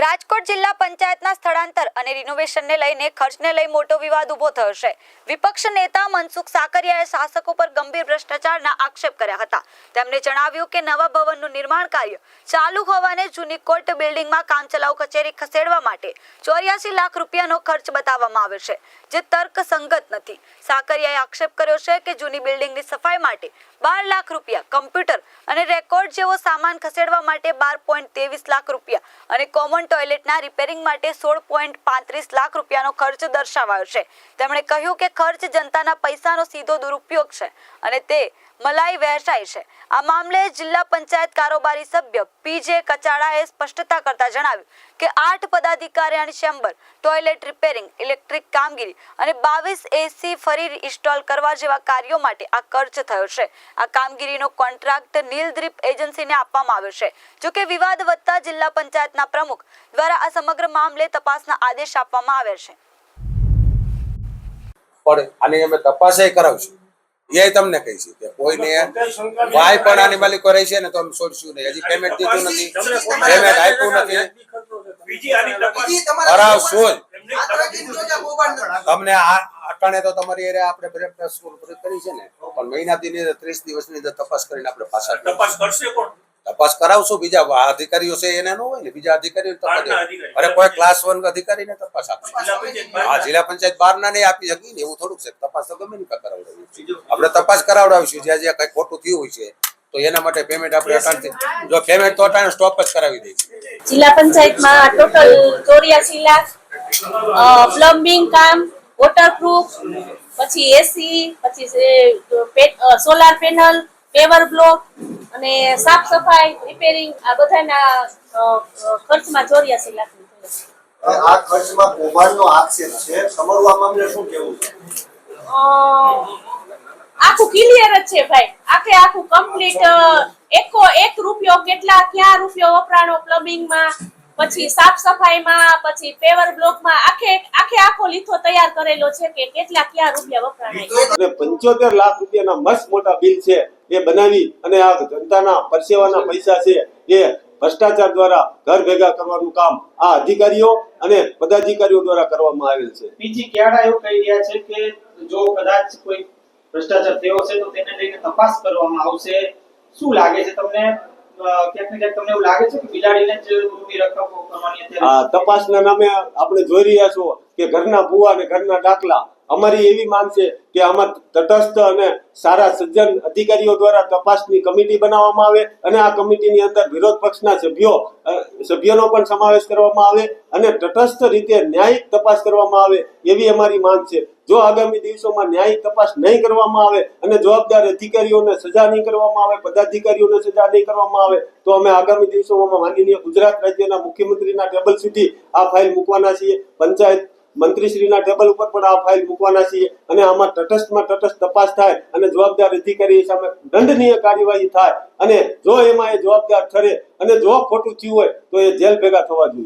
રાજકોટ જિલ્લા પંચાયતના સ્થળાંતર અને રિનોવેશનને લઈને ખર્ચને લઈ મોટો વિવાદ ઊભો થયો છે. વિપક્ષ નેતા મનસુખ સાકરિયાએ શાસકો પર ગંભીર ભ્રષ્ટાચારના આક્ષેપ કર્યા હતા. તેમણે જણાવ્યું કે નવા ભવનનું નિર્માણ કાર્ય ચાલુ હોવાને જૂની કોર્ટ બિલ્ડિંગમાં કામચલાઉ કચેરી ખસેડવા માટે ચોર્યાસી લાખ રૂપિયાનો ખર્ચ બતાવવામાં આવ્યો છે, જે તર્કસંગત નથી. સાકરિયાએ આક્ષેપ કર્યો છે કે જૂની બિલ્ડિંગની સફાઈ માટે બાર લાખ રૂપિયા, કમ્પ્યુટર અને રેકોર્ડ જેવો સામાન ખસેડવા માટે બાર પોઈન્ટ ત્રેવીસ લાખ રૂપિયા અને કોમન ટોયલેટના રિપેરિંગ માટે સોળ પોઈન્ટ પાંત્રીસ લાખ રૂપિયાનો ખર્ચ દર્શાવાયો છે. તેમણે કહ્યું કે ખર્ચ જનતાના પૈસાનો સીધો દુરુપયોગ છે અને તે મલાઈ વહેંચાઈ છે. આ મામલે જિલ્લા પંચાયત કારોબારી સભ્ય પીજે કચાડાએ સ્પષ્ટતા કરતા જણાવ્યું કે આઠ પદાધિકારીની ચેમ્બર, ટોયલેટ રિપેરિંગ, ઇલેક્ટ્રિક કામગીરી અને બાવીસ એસી ફરી ઇન્સ્ટોલ કરવા જેવા કાર્યો માટે આ ખર્ચ થયો છે. આ કામગીરીનો કોન્ટ્રાક્ટ નીલદ્રીપ એજન્સીને આપવામાં આવ્યો છે. જોકે વિવાદ વધતા જિલ્લા પંચાયતના પ્રમુખ દ્વારા આ સમગ્ર મામલે તપાસના આદેશ આપવામાં આવ્યા છે. પણ આની અમે તપાસે કરાવશું. એ તમને કહીશું કે કોઈને ભાઈ પણ આની માલિકો રહી છે ને તો અમે છોડશું નહીં. હજી પેમેન્ટ દીધું નથી. પેમેન્ટ આપ્યું નથી. બીજી આની તપાસ કરાવશું જ. એમની તપાસ તમને આ અટાણે તો તમારી એરે આપણે બ્રેકફાસ્ટ સ્કૂલ પૂરી કરી છે ને પણ મહિનાથી ની ત્રીસ દિવસની અંદર તપાસ કરીને આપણે પાછા તપાસ કરશે કોણ? તપાસ કરાવશું. બીજા અધિકારીઓ છે એને ન હોય ને બીજા અધિકારીઓ તપાસ અધિકારી. અરે કોઈ ક્લાસ વન અધિકારીને તપાસ આપશે જિલ્લા હા જિલ્લા પંચાયત બાર ના નહીં આપી શકી ને એવું થોડુંક છે. તપાસ તો ગમે નહીં કરાવડાવી આપણે તપાસ કરાવડાવીશું જ્યાં જ્યાં કઈ ખોટું થયું હોય છે તો એના માટે પેમેન્ટ આપણે અટાણથી જો પેમેન્ટ તો અટાણે સ્ટોપ જ કરાવી દઈશું જિલ્લા પંચાયતમાં ટોટલ ચોર્યાસી લાખ પ્લમ્બિંગ કામ વોટરપ્રૂફ પછી એસી પછી સોલાર પેનલ પેવર બ્લોક અને સાફ સફાઈ રિપેરિંગ આ બધાના ખર્ચમાં ચોર્યાસી લાખ આ ખર્ચમાં કૌભાંડનો આક્ષેપ છે. તમારું આ મામલે શું કહેવું છે? આખું ક્લિયર જ છે ભાઈ. આખે આખું કમ્પ્લીટ એકો એક રૂપિયો કેટલા ક્યાં રૂપિયો વપરાણો પ્લમ્બિંગમાં પછી સાફ સફાઈમાં પછી પેવર બ્લોકમાં આખે આખે આખો લીથો તૈયાર કરેલો છે કે કેટલા ક્યાં રૂપિયા વપરાણા અને પંચોતેર લાખ રૂપિયાના મસ્ત મોટા બિલ છે એ બનાવી અને આ જનતાના પરસેવાના પૈસા છે એ ભ્રષ્ટાચાર દ્વારા ઘર ભેગા કરવાનું કામ આ અધિકારીઓ અને પદાધિકારીઓ દ્વારા કરવામાં આવેલ છે. બીજી ક્યાડા એવું કહી રહ્યા છે કે જો કદાચ કોઈ ભ્રષ્ટાચાર થયો છે તો તેને લઈને તપાસ કરવામાં આવશે. શું લાગે છે તમને? તપાસના નામે આપણે જોઈ રહ્યા છો કે ઘરના ભૂવા અને ઘરના દાખલા અમારી એવી માંગ છે કે આમાં તટસ્થ અને સારા સજ્જન અધિકારીઓ દ્વારા તપાસની કમિટી બનાવવામાં આવે અને આ કમિટીની અંદર વિરોધ પક્ષના સભ્યો સભ્યોનો પણ સમાવેશ કરવામાં આવે અને તટસ્થ રીતે ન્યાયિક તપાસ કરવામાં આવે એવી અમારી માંગ છે. જો આગામી દિવસોમાં ન્યાયિક તપાસ નહીં કરવામાં આવે અને જવાબદાર અધિકારીઓને સજા નહીં કરવામાં આવે, પદાધિકારીઓને સજા નહીં કરવામાં આવે, તો અમે આગામી દિવસોમાં માનનીય ગુજરાત રાજ્યના મુખ્યમંત્રીના ટેબલ સુધી આ ફાઇલ મૂકવાના છીએ. પંચાયત મંત્રીશ્રીના ટેબલ ઉપર પણ આ ફાઇલ મૂકવાના છીએ અને આમાં તટસ્થમાં તટસ્થ તપાસ થાય અને જવાબદાર અધિકારી સામે દંડનીય કાર્યવાહી થાય. અને જો એમાં એ જવાબદાર ઠરે અને જો ખોટું થયું હોય તો એ જેલ ભેગા થવા જોઈએ.